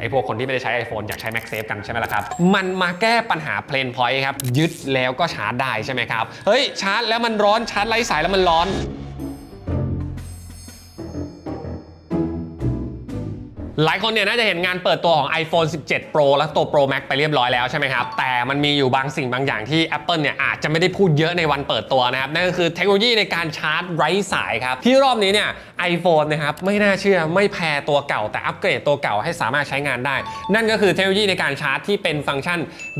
ไอ้พวกคนที่ไม่ได้ใช้ iPhone อยากใช้ MagSafe กันใช่ไหมล่ะครับ มันมาแก้ปัญหาเพลนพอยต์ครับ ยึดแล้วก็ชาร์จได้ใช่ไหมครับ เฮ้ย ชาร์จแล้วมันร้อน ชาร์จไร้สายแล้วมันร้อน หลายคนเนี่ยน่าจะเห็นงานเปิดตัวของ iPhone 17 Pro และตัว Pro Max ไปเรียบร้อยแล้วใช่ไหมครับ แต่มันมีอยู่บางสิ่งบางอย่างที่ Apple เนี่ยอาจจะไม่ได้พูดเยอะในวันเปิดตัวนะครับ นั่นก็คือเทคโนโลยีในการชาร์จไร้สายครับ ที่รอบนี้เนี่ย iPhone นะครับไม่น่าเชื่อไม่แพ้ตัวเก่า แต่อัปเกรดตัวเก่าให้สามารถใช้งานได้ นั่นก็คือเทคโนโลยีในการชาร์จที่เป็นฟังก์ชัน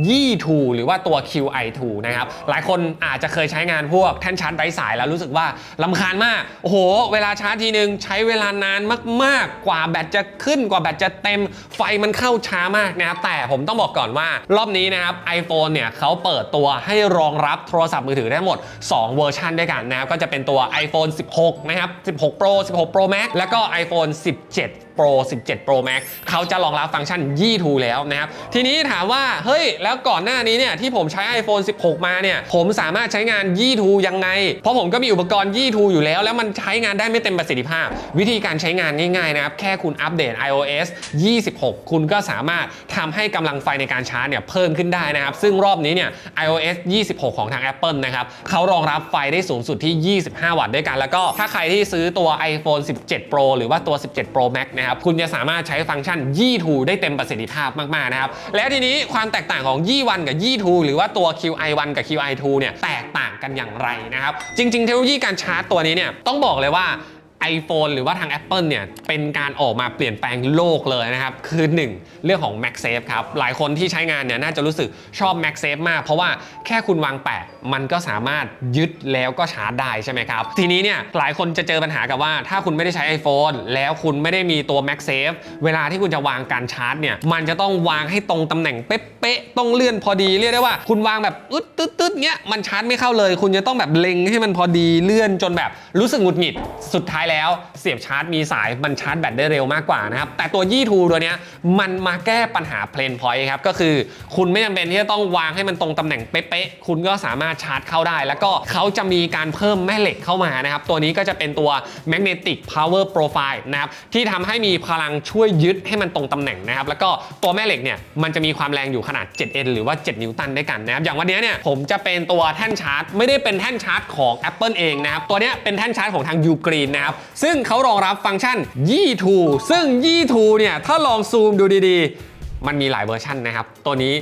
Yi2 หรือว่าตัว QI2 นะครับหลายคนอาจจะเคยใช้งานพวกแท่นชาร์จไร้สายแล้วรู้สึกว่าลำคาญมากโอ้โห เวลาชาร์จทีนึงใช้เวลานานมาก ๆ กว่าแบตจะขึ้นกว่าแบตจะเต็มไฟมันเข้าช้ามากนะครับแต่ผมต้องบอกก่อนว่ารอบนี้นะครับ iPhone เนี่ยเขาเปิดตัวให้รองรับโทรศัพท์มือถือได้หมด 2 เวอร์ชันด้วยกันนะครับก็จะเป็นตัว iPhone 16 นะครับ 16 Pro 16 Pro Max แล้วก็ iPhone 17 Pro 17 Pro Max เขาจะรองรับฟังก์ชัน Yi2 แล้วนะครับ ทีนี้ถามว่า เฮ้ย แล้วก่อนหน้านี้เนี่ย ที่ผมใช้ iPhone 16 มาเนี่ย ผมสามารถใช้งาน Yi2 ยังไง เพราะผมก็มีอุปกรณ์ Yi2 อยู่แล้ว แล้วมันใช้งานได้ไม่เต็มประสิทธิภาพ วิธีการใช้งานง่ายๆนะครับ แค่คุณอัปเดต iOS 26 คุณก็สามารถทำให้กำลังไฟในการชาร์จเนี่ยเพิ่มขึ้นได้นะครับ ซึ่งรอบนี้เนี่ย iOS 26 ของทาง Apple นะครับเขารองรับไฟได้สูงสุดที่ 25 วัตต์ด้วยกัน แล้วก็ถ้าใครที่ซื้อตัว iPhone 17 Pro หรือว่าตัว 17 Pro Max นะครับคุณจะสามารถใช้ฟังก์ชันยี่ทูได้เต็มประสิทธิภาพมากๆนะครับแล้วทีนี้ความแตกต่างของยี่วันกับยี่ทูหรือว่าตัว QI1 กับ QI2 เนี่ยแตกต่างกันอย่างไรนะครับจริง ๆ เทคโนโลยีการชาร์จตัวนี้เนี่ยต้องบอกเลยว่า iPhone หรือว่าทาง Apple เนี่ยเป็นการออกมาเปลี่ยนแปลงโลกเลยนะครับ คือ 1 เรื่องของ MagSafe ครับ หลายคนที่ใช้งานเนี่ยน่าจะรู้สึกชอบ MagSafe มาก เพราะว่าแค่คุณวางแปะ มันก็สามารถยึดแล้วก็ชาร์จได้ใช่ไหมครับ ทีนี้เนี่ยหลายคนจะเจอปัญหากับว่า ถ้าคุณไม่ได้ใช้ iPhone แล้วคุณไม่ได้มีตัว MagSafe เวลาที่คุณจะวางการชาร์จเนี่ยมันจะต้องวางให้ตรงตำแหน่งเป๊ะๆต้องเลื่อนพอดีเรียกได้ว่า คุณวางแบบอึดตึ๊ดตึ๊ดเงี้ยมันชาร์จไม่เข้าเลย คุณจะต้องแบบเล็งให้มันพอดีเลื่อนจนแบบรู้สึกหงุดหงิดสุดท้ายแล้วเสียบชาร์จมีสายมันชาร์จแบตได้เร็วมากกว่านะครับ แต่ตัวยี่ทูตัวนี้มันมาแก้ปัญหาเพลนพอยต์ครับ ก็คือคุณไม่จำเป็นที่จะต้องวางให้มันตรงตำแหน่งเป๊ะๆ คุณก็สามารถชาร์จเข้าได้ แล้วก็เขาจะมีการเพิ่มแม่เหล็กเข้ามานะครับ ตัวนี้ก็จะเป็นตัว magnetic power profile นะครับ ที่ทำให้มีพลังช่วยยึดให้มันตรงตำแหน่งนะครับ แล้วก็ตัวแม่เหล็กเนี่ยมันจะมีความแรงอยู่ขนาด 7N หรือว่า 7 นิวตันด้วยกันนะครับ อย่างวันนี้เนี่ยผมจะเป็นตัวแท่นชาร์จ ไม่ได้เป็นแท่นชาร์จของ Apple เองนะครับ ตัวนี้เป็นแท่นชาร์จของทาง Ugreen นะครับซึ่งเขารองรับฟังก์ชัน Yi2 ซึ่ง Yi2 เนี่ยถ้าลองซูมดูดีๆ มันมีหลายเวอร์ชันนะครับ ตัวนี้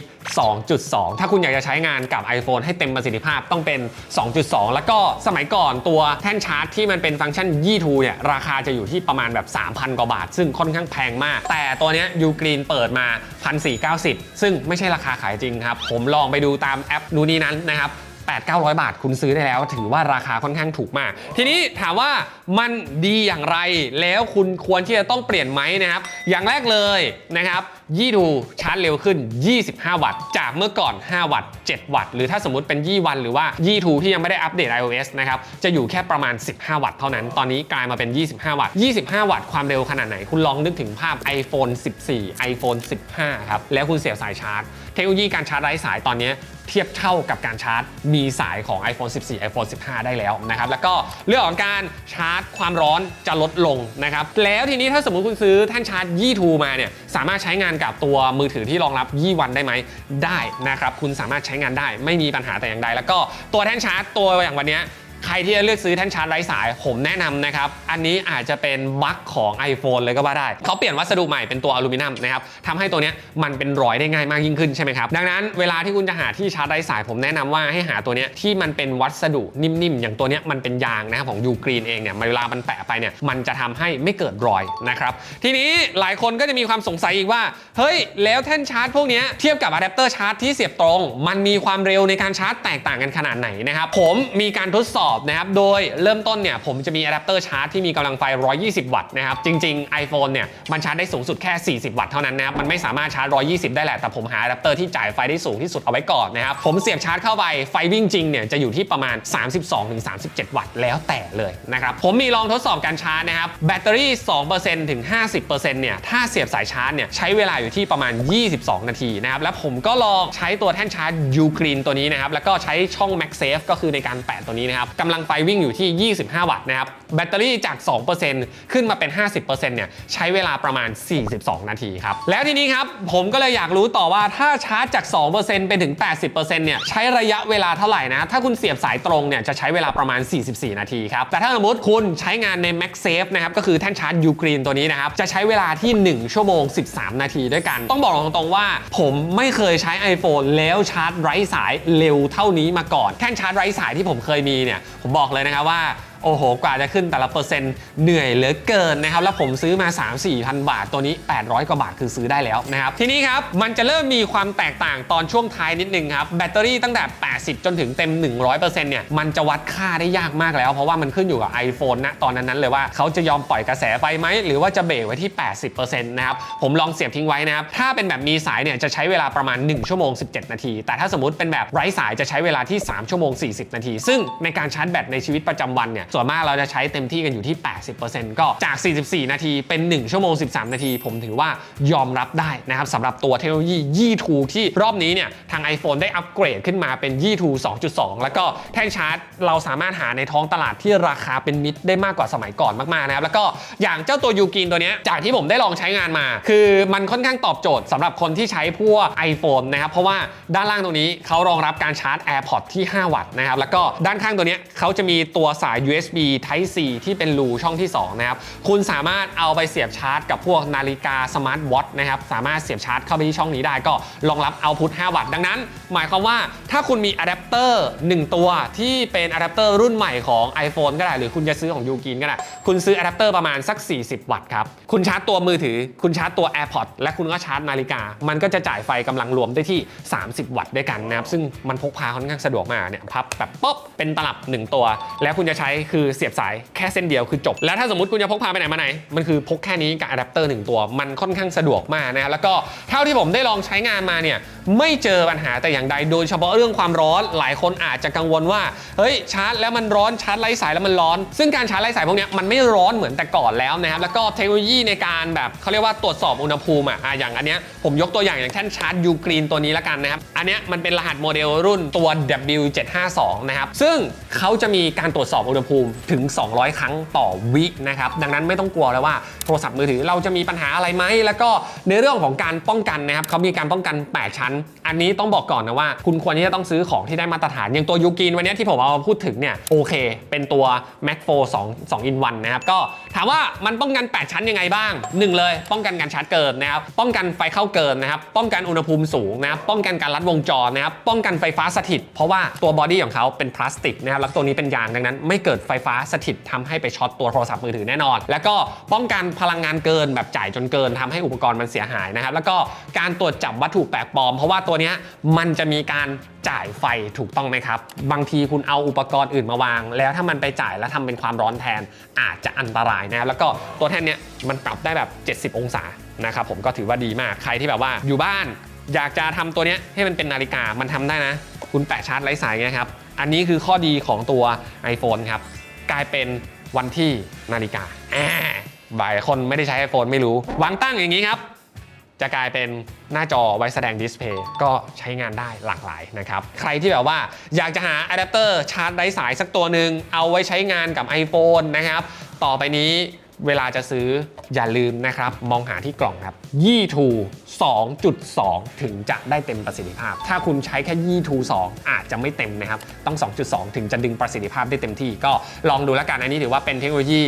2.2 ถ้าคุณอยากจะใช้งานกับ iPhone ให้เต็มประสิทธิภาพต้องเป็น 2.2 แล้วก็สมัยก่อนตัวแท่นชาร์จที่มันเป็นฟังก์ชัน Yi2 เนี่ยราคาจะอยู่ที่ประมาณแบบ 3,000 กว่าบาท ซึ่งค่อนข้างแพงมาก แต่ตัวนี้ย Ugreen เปิดมา 1,490 ซึ่งไม่ใช่ราคาขายจริงครับ ผมลองไปดูตามแอปนู่นนี่นั้นนะครับ 8 900 บาทคุณซื้อได้แล้ว ถือว่าราคาค่อนข้างถูกมาก ทีนี้ถามว่ามันดีอย่างไรแล้วคุณควรที่จะต้องเปลี่ยนไหมนะครับ อย่างแรกเลยนะครับ ยี่ดูชาร์จเร็วขึ้น 25 วัตต์ จากเมื่อก่อน 5 วัตต์ 7 วัตต์ หรือถ้าสมมติเป็นยี่วันหรือว่ายี่ทูที่ยังไม่ได้อัปเดต iOS นะครับ จะอยู่แค่ประมาณ 15 วัตต์เท่านั้น ตอนนี้กลายมาเป็น 25 วัตต์ 25 วัตต์ความเร็วขนาดไหน คุณลองนึกถึงภาพ iPhone 14 iPhone 15 ครับ แล้วคุณเสียบสายชาร์จ เทคโนโลยีการชาร์จไร้สายตอนนี้เทียบเท่ากับการชาร์จ มีสายของ iPhone 14 iPhone 15 ได้แล้วนะครับ แล้วก็เรื่องของการชาร์จความร้อนจะลดลงนะครับ แล้วทีนี้ถ้าสมมติคุณซื้อท่นชาร์จยี่ทูมาเนี่ย สามารถใช้งานกับตัวมือถือที่รองรับยี่วันได้ไหมได้นะครับคุณสามารถใช้งานได้ไม่มีปัญหาแต่อย่างใด แล้วก็ตัวแท่นชาร์จตัวอย่างวันนี้ ใครที่จะเลือกซื้อแท่นชาร์จไร้สาย ผมแนะนำนะครับ อันนี้อาจจะเป็นบั๊กของ iPhone เลยก็ว่าได้ เขาเปลี่ยนวัสดุใหม่เป็นตัวอลูมิเนียมนะครับทำให้ตัวนี้มันเป็นรอยได้ง่ายมากยิ่งขึ้นใช่ไหมครับ ดังนั้นเวลาที่คุณจะหาที่ชาร์จไร้สายผมแนะนำว่าให้หาตัวนี้ที่มันเป็นวัสดุนิ่มๆ อย่างตัวนี้มันเป็นยางนะครับของยูกรีนเองเนี่ยเวลามันแปะไปเนี่ยมันจะทำให้ไม่เกิดรอยนะครับทีนี้หลายคนก็จะมีความสงสัยอีกว่า เฮ้ย แล้วแท่นชาร์จพวกนี้เทียบกับอะแดปเตอร์ชาร์จที่เสียบตรง มันมีความเร็วในการชาร์จแตกต่างกันขนาดไหนนะครับผมมีการทดสอบนะครับ โดยเริ่มต้นเนี่ยผมจะมีอะแดปเตอร์ชาร์จที่มีกำลังไฟ 120 วัตต์นะครับ จริง ๆ iPhone เนี่ยมันชาร์จได้สูงสุดแค่ 40 วัตต์เท่านั้นนะครับ มันไม่สามารถชาร์จ 120 ได้แหละ แต่ผมหาอะแดปเตอร์ที่จ่ายไฟได้สูงที่สุดเอาไว้ก่อนนะครับ ผมเสียบชาร์จเข้าไป ไฟวิ่งจริงเนี่ยจะอยู่ที่ประมาณ 32-37 วัตต์แล้วแต่เลยนะครับ ผมมีลองทดสอบการชาร์จนะครับ แบตเตอรี่ 2%ถึง 50%เนี่ย ถ้าเสียบสายชาร์จเนี่ยใช้เวลาอยู่ที่ประมาณ 22 นาทีนะครับ แล้วผมก็ลองใช้ตัวแท่นชาร์จ Ugreen ตัวนี้นะครับ แล้วก็ใช้ช่อง MagSafe ก็คือในการแปะตัวนี้นะครับกำลังไฟวิ่งอยู่ที่ 25 วัตต์นะครับ แบตเตอรี่จาก 2%ขึ้นมาเป็น 50%เนี่ยใช้เวลาประมาณ 42 นาทีครับ แล้วทีนี้ครับ ผมก็เลยอยากรู้ต่อว่าถ้าชาร์จจาก2%ไปถึง 80%เนี่ยใช้ระยะเวลาเท่าไหร่นะ ถ้าคุณเสียบสายตรงเนี่ยจะใช้เวลาประมาณ 44 นาทีครับ แต่ถ้าสมมติคุณใช้งานใน MagSafe นะครับก็คือแท่นชาร์จยูกรีนตัวนี้นะครับจะใช้เวลาที่ 1 ชั่วโมง 13 นาทีด้วยกัน ต้องบอกตรงๆว่า ผมไม่เคยใช้ iPhone แล้วชาร์จไร้สายเร็วเท่านี้มาก่อน แท่นชาร์จไร้สายที่ผมเคยมีเนี่ยผมบอกเลยนะครับว่า โอ้โห กว่าจะขึ้นแต่ละเปอร์เซ็นต์เหนื่อยเหลือเกินนะครับ แล้วผมซื้อมา 3 4พันบาท ตัวนี้ 800 กว่าบาทคือซื้อได้แล้วนะครับ ทีนี้ครับ มันจะเริ่มมีความแตกต่างตอนช่วงท้ายนิดนึงครับ แบตเตอรี่ตั้งแต่ 80 จนถึงเต็ม 100%เนี่ย มันจะวัดค่าได้ยากมากแล้ว เพราะว่ามันขึ้นอยู่กับ iPhone ณตอนนั้นๆเลยว่าเขาจะยอมปล่อยกระแสไฟไหมหรือว่าจะเบรกไว้ที่ 80%นะครับ ผมลองเสียบทิ้งไว้นะครับ ถ้าเป็นแบบมีสายเนี่ยจะใช้เวลาประมาณ 1 ชั่วโมง 17 นาที แต่ถ้าสมมติเป็นแบบไร้สายจะใช้เวลาที่ 3 ชั่วโมง 40 นาที ซึ่งในการชาร์จแบตในชีวิตประจำวันเนี่ยส่วนมากเราจะใช้เต็มที่กันอยู่ที่ 80%ก็จาก 44 นาทีเป็น 1 ชั่วโมง 13 นาที ผมถือว่ายอมรับได้นะครับสำหรับตัวเทคโนโลยียี่ทูที่รอบนี้เนี่ยทาง iPhone ได้อัปเกรดขึ้นมาเป็นยี่ทู2.2 แล้วก็แท่งชาร์จ เราสามารถหาในท้องตลาดที่ราคาเป็นมิตรได้มากกว่าสมัยก่อนมากๆนะครับแล้วก็อย่างเจ้าตัวยูกินตัวนี้จากที่ผมได้ลองใช้งานมา คือมันค่อนข้างตอบโจทย์สำหรับคนที่ใช้พวก iPhone นะครับเพราะว่าด้านล่างตรงนี้เขารองรับการชาร์จ AirPods ที่ 5 วัตต์นะครับแล้วก็ด้านข้างตัวนี้เขาจะมีตัวสาย USB Type C ที่เป็นรูช่องที่2นะครับคุณสามารถเอาไปเสียบชาร์จกับพวกนาฬิกาสมาร์ทวอทนะครับสามารถเสียบชาร์จเข้าไปที่ช่องนี้ได้ก็รองรับเอาพุท5วัตต์ดังนั้น หมายความว่าถ้าคุณมีอะแดปเตอร์1ตัวที่เป็นอะแดปเตอร์รุ่นใหม่ของ iPhone ก็ได้ หรือคุณจะซื้อของยูกินก็ได้ คุณซื้ออะแดปเตอร์ประมาณสัก 40 วัตต์ครับ คุณชาร์จตัวมือถือ คุณชาร์จตัว AirPods และคุณก็ชาร์จนาฬิกา มันก็จะจ่ายไฟกำลังรวมได้ที่ 30 วัตต์ด้วยกันนะครับ ซึ่งมันพกพาค่อนข้างสะดวกมากเนี่ยพับแบบป๊อปเป็นตลับ 1 ตัว แล้วคุณจะใช้คือเสียบสายแค่เส้นเดียวคือจบ แล้วถ้าสมมติคุณจะพกพาไปไหนมาไหน มันคือพกแค่นี้กับอะแดปเตอร์หนึ่งตัว มันค่อนข้างสะดวกมากนะครับแล้วก็เท่าที่ผมได้ลองใช้งานมาเนี่ยไม่เจอปัญหาแต่อย่างใด โดยเฉพาะเรื่องความร้อนหลายคนอาจจะกังวลว่าเฮ้ยชาร์จแล้วมันร้อนชาร์จไร้สายแล้วมันร้อน ซึ่งการชาร์จไร้สายพวกนี้มันไม่ร้อนเหมือนแต่ก่อนแล้วนะครับแล้วก็เทคโนโลยีในการแบบเขาเรียกว่าตรวจสอบอุณหภูมิอะอะอย่างอันเนี้ยผมยกตัวอย่างอย่างเช่นชาร์จยูกรีนตัวนี้ละกันนะครับอันเนี้ยมันเป็นรหัสโมเดลรุ่นตัว W752 นะครับซึ่งเขาจะมีการตรวจสอบอุณหภูมิถึง 200 ครั้งต่อวินะครับ ดังนั้นไม่ต้องกลัวแล้วว่าโทรศัพท์มือถือเราจะมีปัญหาอะไรไหม แล้วก็ในเรื่องของการป้องกันนะครับเขามีการป้องกัน 8 ชั้น อันนี้ต้องบอกก่อนนะว่า คุณควรที่จะต้องซื้อของที่ได้มาตรฐาน อย่างตัวยูกินวันนี้ที่ผมเอามาพูดถึงเนี่ยโอเค เป็นตัว Mac 4 2 2 in 1นะครับ ก็ถามว่ามันป้องกัน 8 ชั้นยังไงบ้าง 1 เลย ป้องกันการชาร์จเกินนะครับ ป้องกันไฟเข้าเกินนะครับ ป้องกันอุณหภูมิสูงนะครับ ป้องกันการลัดวงจรนะครับ ป้องกันไฟฟ้าสถิต เพราะว่าตัวบอดี้ของเขาเป็นพลาสติกนะครับ แล้วตัวนี้เป็นยางดังนั้น ไม่เกิดไฟฟ้าสถิตทำให้ไปช็อตตัวโทรศัพท์มือถือแน่นอน แล้วก็ป้องกันพลังงานเกินแบบจ่ายจนเกินทำให้อุปกรณ์มันเสียหายนะครับ แล้วก็การตรวจจับวัตถุแปลกปลอม เพราะว่าตัวนี้มันจะมีการจ่ายไฟถูกต้องไหมครับ บางทีคุณเอาอุปกรณ์อื่นมาวาง แล้วถ้ามันไปจ่ายแล้วทำเป็นความร้อนแทนอาจจะอันตรายนะแล้วก็ตัวแท่นเนี้ยมันปรับได้แบบ 70 องศานะครับผมก็ถือว่าดีมากใครที่แบบว่าอยู่บ้าน อยากจะทำตัวเนี้ยให้มันเป็นนาฬิกามันทำได้นะ คุณแปะชาร์จไร้สายนะครับ อันนี้คือข้อดีของตัว iPhone ครับ กลายเป็นวันที่นาฬิกาอ่าบ่ายคนไม่ได้ใช้ iPhone ไม่รู้ วางตั้งอย่างนี้ครับ จะกลายเป็นหน้าจอไว้แสดงดิสเพย์ก็ใช้งานได้หลากหลายนะครับ ใครที่แบบว่าอยากจะหาอะแดปเตอร์ชาร์จไร้สายสักตัวหนึ่งเอาไว้ใช้งานกับ iPhone นะครับ ต่อไปนี้ เวลาจะซื้ออย่าลืมนะครับ มองหาที่กล่องครับ ยี่ทู 2.2 ถึงจะได้เต็มประสิทธิภาพ ถ้าคุณใช้แค่ยี่ทู 2 อาจจะไม่เต็มนะครับ ต้อง 2.2 ถึงจะดึงประสิทธิภาพได้เต็มที่ ก็ลองดูแล้วกัน อันนี้ถือว่าเป็นเทคโนโลยี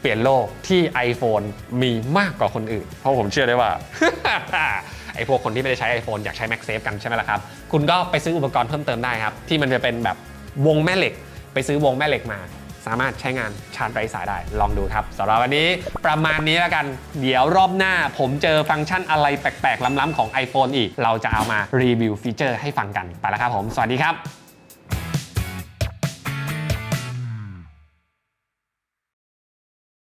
เปลี่ยนโลกที่ iPhone มีมากกว่าคนอื่น เพราะผมเชื่อได้ว่า ไอพวกคนที่ไม่ได้ใช้ iPhone อยากใช้ MagSafe กันใช่ไหมล่ะครับ คุณก็ไปซื้ออุปกรณ์เพิ่มเติมได้ครับ ที่มันจะเป็นแบบวงแม่เหล็ก ไปซื้อวงแม่เหล็กมา สามารถใช้งานชาร์จไร้สายได้ ลองดูครับสำหรับวันนี้ประมาณนี้แล้วกัน เดี๋ยวรอบหน้าผมเจอฟังก์ชันอะไรแปลกๆ ล้ำๆของ iPhone อีก เราจะเอามารีวิวฟีเจอร์ให้ฟังกันไปแล้วครับผม สวัสดีครับ